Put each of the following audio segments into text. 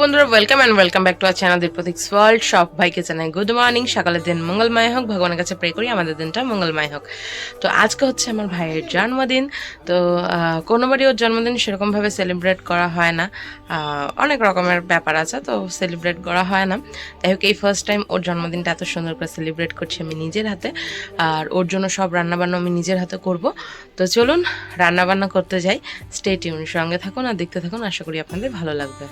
বন্ধুরা welcome and welcome back to our channel Dipratik World সব ভাইকে জানাই গুড মর্নিং সকালের দিন মঙ্গলময় হোক, ভগবানের কাছে প্রে করি, আমাদের দিনটা মঙ্গলময় হোক। তো আজকে হচ্ছে আমার ভাইয়ের জন্মদিন। তো কোনোবারই ওর জন্মদিন সেরকমভাবে সেলিব্রেট করা হয় না। অনেক রকমের ব্যাপার আছে, তো সেলিব্রেট করা হয় না। যাই হোক, এই ফার্স্ট টাইম ওর জন্মদিনটা এত সুন্দর করে সেলিব্রেট করছি আমি নিজের হাতে। আর ওর জন্য সব রান্নাবান্না আমি নিজের হাতে করব। তো চলুন, রান্নাবান্না করতে যাই। স্টে টিউন সঙ্গে থাকুন আর দেখতে থাকুন। আশা করি আপনাদের ভালো লাগবে।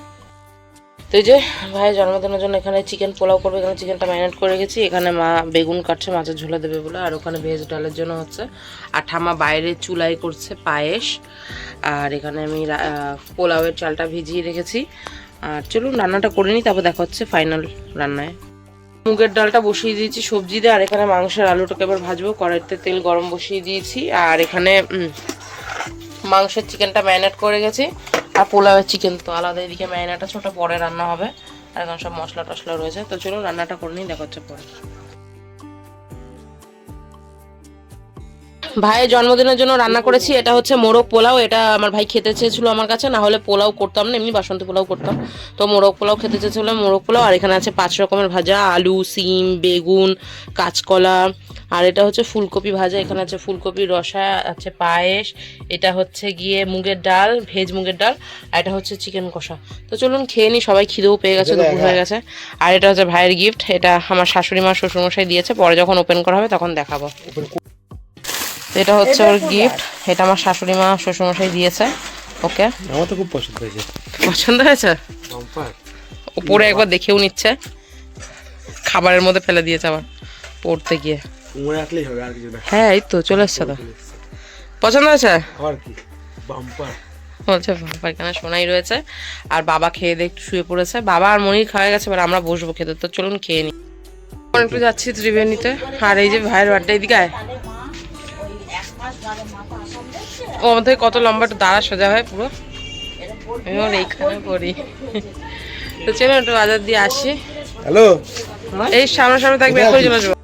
তো এই যে ভাই জন্মদিনের জন্য এখানে চিকেন পোলাও করবে, এখানে চিকেনটা ম্যারিনেট করে গেছি এখানে মা বেগুন কাটছে, মাছের ঝোলা দেবে বলে। আর ওখানে ভেজ ডালের জন্য হচ্ছে আর ঠামা বাইরে চুলাই করছে পায়েস। আর এখানে আমি পোলাওয়ের চালটা ভিজিয়ে রেখেছি। আর চলুন রান্নাটা করে নিই, তারপর দেখা হচ্ছে ফাইনাল রান্নায়। মুগের ডালটা বসিয়ে দিয়েছি সবজি দিয়ে, আর এখানে মাংসের আলুটাকে এবার ভাজবো। কড়াইতে তেল গরম বসিয়ে দিয়েছি। আর এখানে মাংসের চিকেনটা ম্যারিনেট করে গেছি আর পোলাওয়ের চিকেন তো আলাদা, এদিকে ম্যারিনাটা ছোটো, পরে রান্না হবে। আর এখন সব মশলা টশলা রয়েছে। তো চলুন, রান্নাটা করে নিই, দেখা হচ্ছে পরে। ভাইয়ের জন্মদিনের জন্য রান্না করেছি এটা হচ্ছে মোরগ পোলাও এটা আমার ভাই খেতে চেয়েছিল আমার কাছে না হলে পোলাও করতাম না এমনি বাসন্তী পোলাও করতাম। তো মোরগ পোলাও খেতে চেয়েছিল মোরগ পোলাও আর এখানে আছে পাঁচ রকমের ভাজা আলু সিম বেগুন কাঁচকলা আর এটা হচ্ছে ফুলকপি ভাজা এখানে আছে ফুলকপি রসা আছে পায়েস এটা হচ্ছে গিয়ে মুগের ডাল ভেজ মুগের ডাল আর এটা হচ্ছে চিকেন কষা। তো চলুন খেয়ে নিই সবাই খিদেও পেয়ে গেছে দুপুর হয়ে গেছে। আর এটা হচ্ছে ভাইয়ের গিফট এটা আমার শাশুড়ি মা শ্বশুরমশাই দিয়েছে পরে যখন ওপেন করা হবে তখন দেখাবো। এটা হচ্ছে ওর গিফট এটা আমার শাশুড়ি মা শ্বশুরমশাই দিয়েছে। ওকে? আমার তো খুব পছন্দ হয়েছে। পছন্দ হয়েছে? উপরে একবার দেখেও নিচ্ছে। খাবারের মধ্যে ফেলে দিয়েছে আবার পড়তে গিয়ে। রাখলেই হবে আর কিছু না। হ্যাঁ এই তো চলে এসছে তো। পছন্দ হয়েছে? আর কি? বাম্পার। বলছে বাবা এখানে সোনাই রয়েছে। আর বাবা খেয়ে দিয়ে একটু শুয়ে পড়েছে। বাবা আর মনির খাওয়া গেছে এবার আমরা বসবো খেতে। তো চলুন খেয়ে নিই একটু যাচ্ছি ত্রিবেণীতে। আর এই যে ভাইয়ের বার্থডে এদিকে আয়। ও আমার কত লম্বা একটু দাঁড়া সোজা হয় পুরো। আমি ওর এইখানে পড়ি। তো চলুন একটু বাজার দিয়ে আসি। হ্যালো। এই সামনে সামনে থাকবে চলে যাব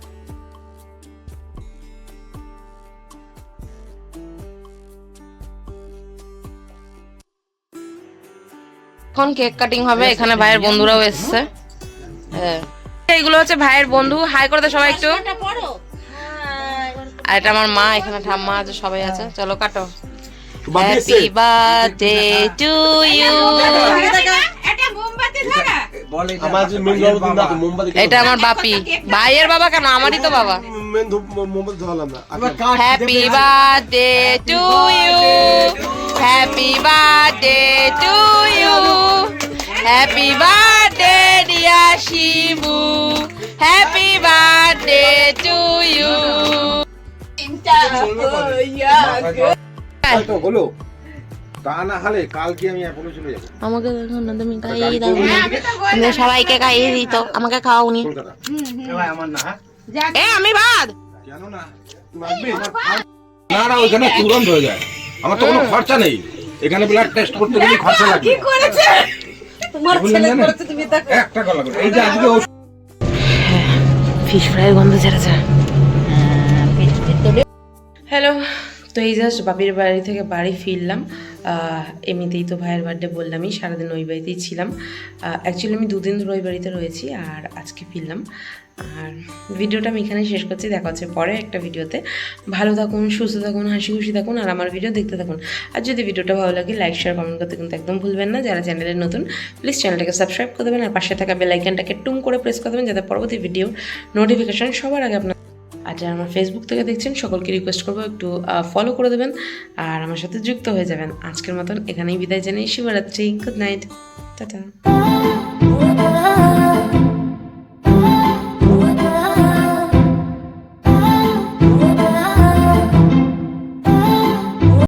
এখন কেক কাটিং হবে এখানে ভাইয়ের বন্ধুরাও এসছে। হ্যাঁ। এইগুলো হচ্ছে ভাইয়ের বন্ধু। হাই করে সবাই একটু। আর এটা আমার মা এখানে ঠাম্মা আছে সবাই আছে। চলো কাটো। হ্যাপি বার্থডে টু ইউ মেন এটা আমার বাপি। ভাইয়ের বাবা কেন? আমারই তো বাবা। Happy birthday to you happy birthday to you happy birthday dear Shibu happy birthday to you তো হলো। তা না হলে কালকে আমি এখনও চলে যাব। আমাকে দেখো না তুমি খাইয়ে দাও। তুমি সবাইকে খাইয়ে দিত আমাকে খাওনি। কলকাতা। এ আমি বাদ। কেন না? না না ওইখানে তুরন্ত হয়ে যায়। আমার তো কোনো খরচা নেই। এখানে ব্লাড টেস্ট করতে গেলে খরচা লাগে কি করেছে? তোমার ছেলে করেছে তুমি দেখো। এক টাকা লাগবে এই যে আজকে ফিশ ফ্রাইয়ের গন্ধ ছেড়েছে। তো এই জাস্ট বাপির বাড়ি থেকে বাড়ি ফিরলাম। এমনিতেই তো ভাইয়ের বার্থডে বললামই, সারাদিন ওই বাড়িতেই ছিলাম। অ্যাকচুয়ালি আমি দুদিন ধরে ওই বাড়িতে রয়েছি আর আজকে ফিরলাম। আর ভিডিওটা আমি এখানে শেষ করছি, দেখা হচ্ছে পরে একটা ভিডিওতে। ভালো থাকুন, সুস্থ থাকুন, হাসি খুশি থাকুন, আর আমার ভিডিও দেখতে থাকুন। আর যদি ভিডিওটা ভালো লাগে লাইক শেয়ার কমেন্ট করতে কিন্তু একদম ভুলবেন না। যারা চ্যানেলে নতুন প্লিজ চ্যানেলটাকে সাবস্ক্রাইব করে দেবেন। আর পাশে থাকা বেল আইকনটাকে টুম করে প্রেস করে দেবেন, যাতে পরবর্তী ভিডিও নোটিফিকেশন সবার আগে আপনার আর যারা আমার ফেসবুক থেকে দেখছেন, সকলকে রিকোয়েস্ট করব একটু ফলো করে দেবেন আর আমার সাথে যুক্ত হয়ে যাবেন। আজকের মতন এখানেই বিদায় জানাই শিবরাত্রি গুড নাইট টাটা